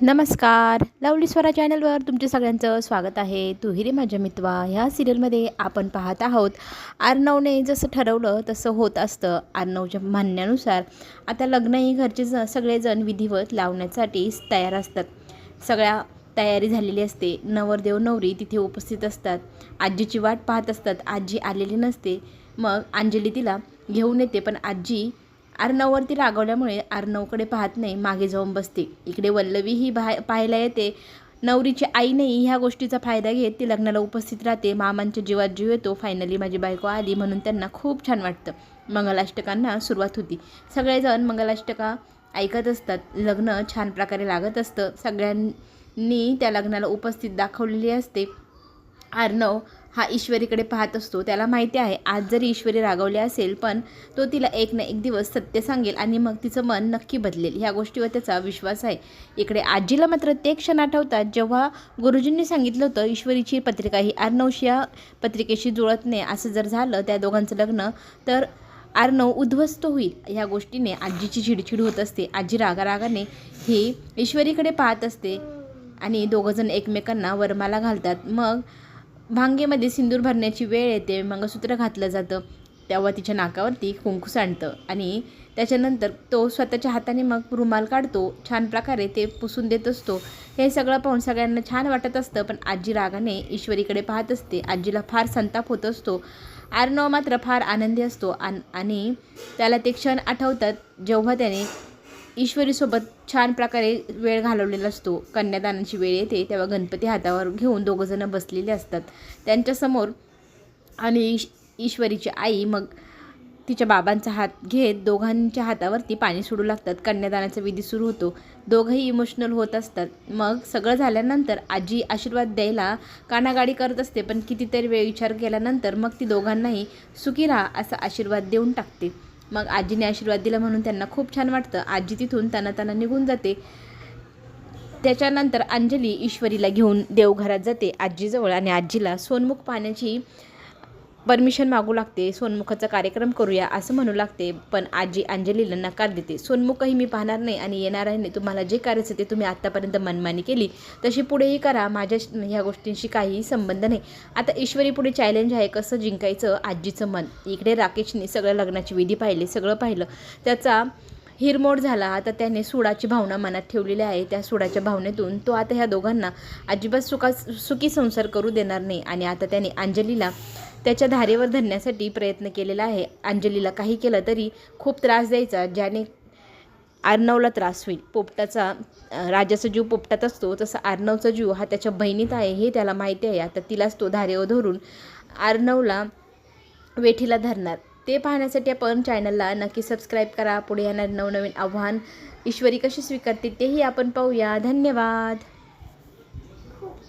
नमस्कार. लवली स्वरा चॅनलवर तुमच्या सगळ्यांचं स्वागत आहे. तू हिरे माझ्या मित्वा ह्या सिरियलमध्ये आपण पाहत आहोत आर्नवने जसं ठरवलं तसं होत असतं. आर्नवच्या म्हणण्यानुसार आता लग्नही घरचे ज सगळेजण विधिवत लावण्यासाठी तयार असतात. सगळ्या तयारी झालेली असते. नवरदेव नवरी तिथे उपस्थित असतात. आजीची वाट पाहत असतात. आजी आलेली नसते. मग अंजली तिला घेऊन येते पण आजी आर्नववरती रागवल्यामुळे आर्नवकडे पाहत नाही मागे जाऊन बसते. इकडे वल्लवी ही पाहायला येते. नवरीची आई नाही ह्या गोष्टीचा फायदा घेत ती लग्नाला उपस्थित राहते. मामांच्या जीवात जीव येतो. फायनली माझी बायको आली म्हणून त्यांना खूप छान वाटतं. मंगलाष्टकांना सुरुवात होती. सगळेजण मंगलाष्टका ऐकत असतात. लग्न छान प्रकारे लागत असतं. सगळ्यांनी त्या लग्नाला उपस्थित दाखवलेली असते. अर्णव हा ईश्वरीकडे पाहत असतो. त्याला माहिती आहे आज जरी ईश्वरी रागवले असेल पण तो तिला एक ना एक दिवस सत्य सांगेल आणि मग तिचं मन नक्की बदलेल. ह्या गोष्टीवर त्याचा विश्वास आहे. इकडे आजीला मात्र ते क्षण आठवतात जेव्हा गुरुजींनी सांगितलं होतं ईश्वरीची पत्रिका ही अर्णवशी या पत्रिकेशी जुळत नाही. असं जर झालं त्या दोघांचं लग्न तर आर्नव उद्ध्वस्त होईल. ह्या गोष्टीने आजीची चिडचिड होत असते. आजी रागारागाने ही ईश्वरीकडे पाहत असते आणि दोघंजण एकमेकांना वरमाला घालतात. मग भांगेमध्ये सिंदूर भरण्याची वेळ येते मंगळसूत्र घातलं जातं तेव्हा तिच्या नाकावरती कुंकू सांडतं आणि त्याच्यानंतर तो स्वतःच्या हाताने मग रुमाल काढतो छान प्रकारे ते पुसून देत असतो. हे सगळं पाहून सगळ्यांना छान वाटत असतं पण आजी रागाने ईश्वरीकडे पाहत असते. आजीला फार संताप होत असतो. आर्णव मात्र फार आनंदी असतो आणि त्याला ते क्षण आठवतात जेव्हा त्याने ईश्वरीसोबत छान प्रकारे वेळ घालवलेला असतो. कन्यादानाची वेळ येते तेव्हा गणपती हातावर घेऊन दोघंजणं बसलेले असतात. त्यांच्यासमोर आणि ईश ईश्वरीची आई मग तिच्या बाबांचा हात घेत दोघांच्या हातावरती पाणी सोडू लागतात. कन्यादानाचा विधी सुरू होतो. दोघंही इमोशनल होत असतात. मग सगळं झाल्यानंतर आजी आशीर्वाद द्यायला कानागाडी करत असते पण कितीतरी वेळ विचार केल्यानंतर मग ती दोघांनाही सुखी राहा असा आशीर्वाद देऊन टाकते. मग आजीने आशीर्वाद दिला म्हणून त्यांना खूप छान वाटतं. आजी तिथून त्यांना त्यांना निघून जाते. त्याच्यानंतर अंजली ईश्वरीला घेऊन देवघरात जाते. आजीजवळ आणि आजीला सोनमुख पाहण्याची परमिशन मागू लागते सोनमुखाचा कार्यक्रम करूया असं म्हणू लागते. पण आजी अंजलीला नकार देते. सोनमुखही मी पाहणार नाही आणि येणाऱ्याने नाही. तुम्हाला जे करायचं ते तुम्ही आत्तापर्यंत मनमानी केली. तशी पुढेही करा. माझ्या ह्या गोष्टींशी काहीही संबंध नाही. आता ईश्वरी पुढे चॅलेंज आहे कसं जिंकायचं आजीचं मन. इकडे राकेशने सगळं लग्नाची विधी पाहिली सगळं पाहिलं. त्याचा हिरमोड झाला. आता त्याने सुडाची भावना मनात ठेवलेली आहे. त्या सुडाच्या भावनेतून तो आता ह्या दोघांना अजिबात सुखा सुखी संसार करू देणार नाही. आणि आता त्याने अंजलीला त्याच्या धारेवर धरण्यासाठी प्रयत्न केलेला आहे. अंजलीला काही केलं तरी खूप त्रास द्यायचा ज्याने आर्नवला त्रास होईल. पोपटाचा राजाचा जीव पोपटात असतो तसं आर्नवचा जीव हा त्याच्या बहिणीत आहे हे त्याला माहिती आहे. आता तिलाच तो धारेवर धरून आर्नवला वेठीला धरणार. ते पाहण्यासाठी आपण चॅनलला नक्की सबस्क्राईब करा. पुढे येणार नवनवीन आव्हान ईश्वरी कशी स्वीकारते तेही आपण पाहूया. धन्यवाद!